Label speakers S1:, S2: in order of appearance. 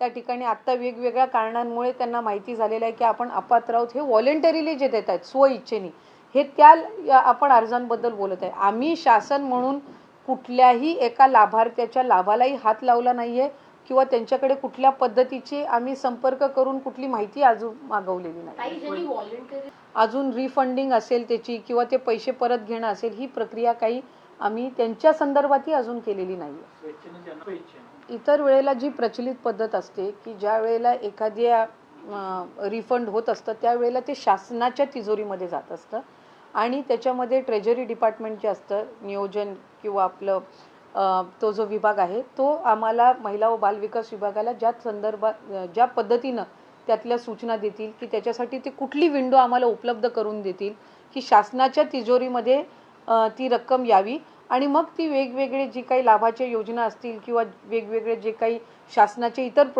S1: त्या ठिकाणी आत्ता वेगवेगळ्या कारणांमुळे त्यांना माहिती झालेलं आहे की आपण अपात्र आहोत. हे व्हॉलेंटरीली जे देत आहेत स्वइच्छेने हे त्या आपण अर्जांबद्दल बोलत आहे. आम्ही शासन म्हणून कुठल्याही एका लाभार्थ्याच्या लाभालाही हात लावला नाही आहे किंवा त्यांच्याकडे कुठल्या पद्धतीचे आम्ही संपर्क करून कुठली माहिती अजून मागवलेली नाही. अजून रिफंडिंग असेल त्याची किंवा ते पैसे परत घेणं असेल ही प्रक्रिया काही आम्ही त्यांच्या संदर्भातही अजून केलेली नाही इतर वेळेला जी प्रचलित पद्धत असते की ज्या वेळेला एखाद्या रिफंड होत असतं त्यावेळेला ते शासनाच्या तिजोरीमध्ये जात असतं. आणि त्याच्यामध्ये ट्रेजरी डिपार्टमेंट जे असतं नियोजन किंवा आपलं तो जो विभाग आहे तो आम्हाला महिला व बालविकास विभागाला ज्या संदर्भात ज्या पद्धतीनं त्यातल्या सूचना देतील की त्याच्यासाठी ते कुठली विंडो आम्हाला उपलब्ध करून देतील की शासनाच्या तिजोरीमध्ये ती रक्कम यावी. आणि मग ती वेगवेगळे जी काही लाभाच्या योजना असतील किंवा वेगवेगळे जे काही शासनाचे इतर